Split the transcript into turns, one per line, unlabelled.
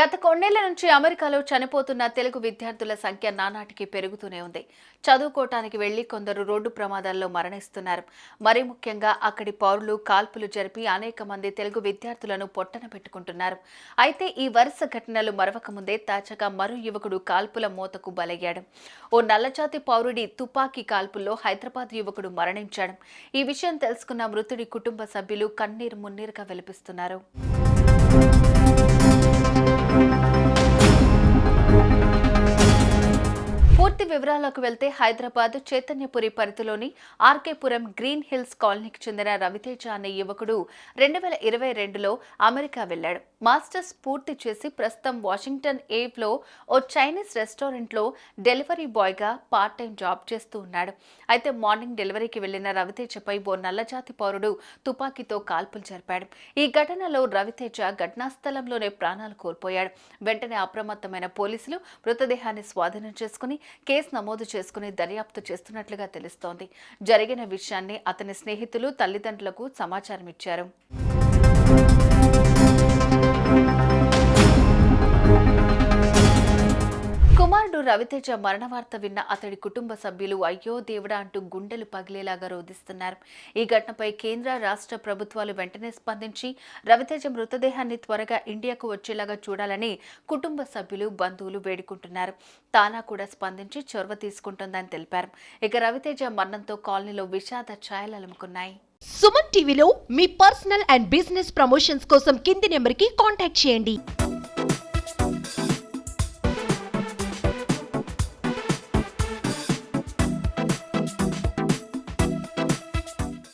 గత కొన్నేళ్ళ నుంచి అమెరికాలో చనిపోతున్న తెలుగు విద్యార్థుల సంఖ్య నానాటికి పెరుగుతూనే ఉంది. చదువుకోవటానికి వెళ్ళి కొందరు రోడ్డు ప్రమాదాల్లో మరణిస్తున్నారు. మరీ ముఖ్యంగా అక్కడి పౌరులు కాల్పులు జరిపి అనేక మంది తెలుగు విద్యార్థులను పొట్టన పెట్టుకుంటున్నారు. అయితే ఈ వరుస ఘటనలు మరవక ముందే తాజాగా మరో యువకుడు కాల్పుల మోతకు బలయ్యాడు. ఓ నల్లజాతి పౌరుడి తుపాకీ కాల్పుల్లో హైదరాబాద్ యువకుడు మరణించాడు. ఈ విషయం తెలుసుకున్న మృతుడి కుటుంబ సభ్యులు కన్నీరు మున్నీరుగా వెలిపిస్తున్నారు. వివరాలకు వెళ్తే హైదరాబాద్ చైతన్యపురి పరిధిలోని ఆర్కేపురం గ్రీన్ హిల్స్ కాలనీకి చెందిన రవితేజ అనే యువకుడు రెండు వేల ఇరవై రెండులో అమెరికా వెళ్ళాడు. మాస్టర్స్ పూర్తి చేసి ప్రస్తుతం వాషింగ్టన్ ఏవ్లో ఓ చైనీస్ రెస్టారెంట్లో డెలివరీ బాయ్గా పార్ట్ టైం జాబ్ చేస్తూ ఉన్నాడు. అయితే మార్నింగ్ డెలివరీకి వెళ్ళిన రవితేజపై ఓ నల్లజాతి పౌరుడు తుపాకీతో కాల్పులు జరిపాడు. ఈ ఘటనలో రవితేజ ఘటనా స్థలంలోనే ప్రాణాలు కోల్పోయాడు. వెంటనే అప్రమత్తమైన పోలీసులు మృతదేహాన్ని స్వాధీనం చేసుకుని కేసు నమోదు చేసుకుని దర్యాప్తు చేస్తున్నట్లుగా తెలుస్తోంది. జరిగిన విషయాన్ని అతని స్నేహితులు తల్లిదండ్రులకు సమాచారం ఇచ్చారు రవితేజ మరణ వార్త విన్న అతడి కుటుంబ సభ్యులు అయ్యో దేవుడా అంటూ గుండెలు పగిలేలాగా రోధిస్తున్నారు. ఈ ఘటనపై కేంద్ర రాష్ట్ర ప్రభుత్వాలు వెంటనే స్పందించి రవితేజ మృతదేహాన్ని త్వరగా ఇండియాకు వచ్చేలాగా చూడాలని కుటుంబ సభ్యులు బంధువులు వేడుకుంటున్నారు. తానా కూడా స్పందించి చొరవ తీసుకుంటుందని తెలిపారు. ఇక రవితేజ మరణంతో కాలనీలో విషాద ఛాయలు అలుముకున్నాయి.
సుమన్ టీవీలో మీ పర్సనల్ అండ్ బిజినెస్ ప్రమోషన్స్ కోసం కింది నెంబర్కి కాంటాక్ట్ చేయండి.